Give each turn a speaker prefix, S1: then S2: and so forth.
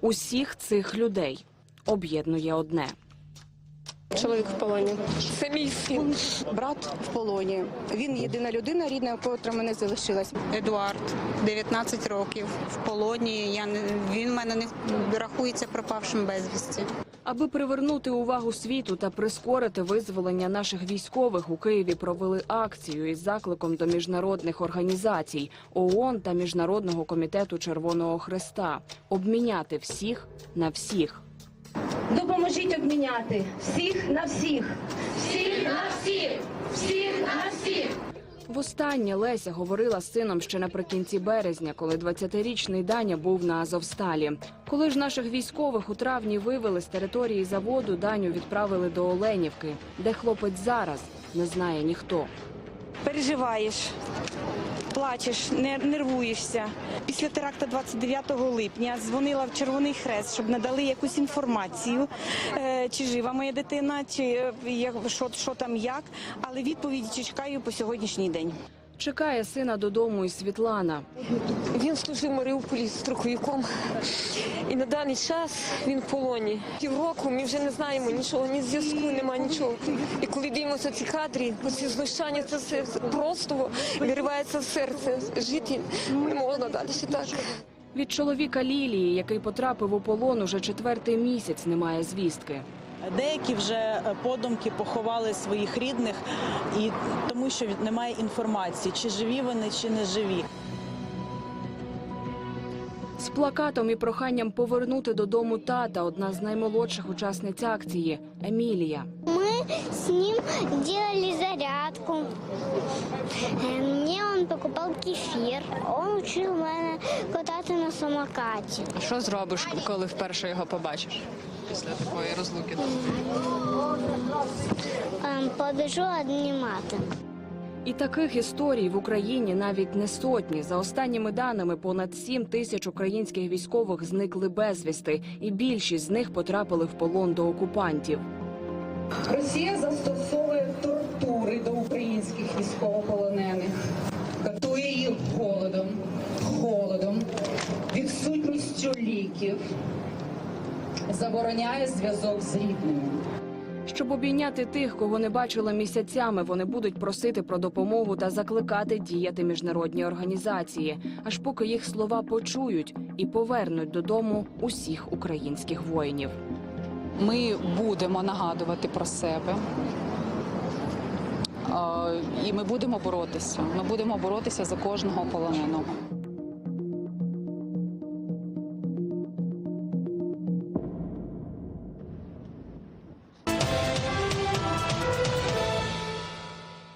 S1: Усіх цих людей об'єднує одне.
S2: Чоловік в полоні. Це мій син.
S3: брат в полоні. Він єдина людина рідна, котра мене залишилась.
S4: Едуард, 19 років в полоні. Я не він в мене не рахується пропавшим безвісті.
S1: Аби привернути увагу світу та прискорити визволення наших військових, у Києві провели акцію із закликом до міжнародних організацій ООН та Міжнародного комітету Червоного Хреста обміняти всіх на всіх.
S5: Допоможіть обміняти всіх на всіх. Всіх на всіх. Всіх на всіх.
S1: Востаннє Леся говорила з сином ще наприкінці березня, коли 20-річний Даня був на Азовсталі. Коли ж наших військових у травні вивели з території заводу, Даню відправили до Оленівки, де хлопець зараз не знає ніхто.
S6: переживаєш, плачеш, не- нервуєшся. Після теракту 29 липня дзвонила в Червоний Хрест, щоб надали якусь інформацію, е, чи жива моя дитина, чи е, як- що, що там як. Але відповіді чекаю по сьогоднішній день.
S1: Чекає сина додому і Світлана.
S2: Він служив в Маріуполі строковиком. І на даний час він в полоні. Півроку ми вже не знаємо нічого, ні зв'язку, нема нічого. І коли дивимося ці кадри, оці знущання, це все просто виривається в серце. Жити не можна далі так.
S1: Від чоловіка Лілії, який потрапив у полон, уже четвертий місяць немає звістки.
S7: Деякі вже подумки поховали своїх рідних, і тому що немає інформації, чи живі вони, чи не живі.
S1: З плакатом і проханням повернути додому тата одна з наймолодших учасниць акції Емілія.
S8: Мы с ним делали зарядку. Э, Мне он покупал кефир. Он учил мене катати на самокаті.
S9: А що зробиш, коли вперше його побачиш після такої розлуки?
S8: Ем, Побіжу обнімати.
S1: І таких історій в Україні навіть не сотні. За останніми даними, понад 7 тисяч українських військових зникли безвісти, і більшість з них потрапили в полон до окупантів.
S10: Росія застосовує тортури до українських військовополонених, катує їх голодом, холодом, відсутністю ліків, забороняє зв'язок з рідними.
S1: Щоб обійняти тих, кого не бачили місяцями, вони будуть просити про допомогу та закликати діяти міжнародні організації, аж поки їх слова почують і повернуть додому усіх українських воїнів.
S9: Ми будемо нагадувати про себе. І ми будемо боротися. Ми будемо боротися за кожного полоненого.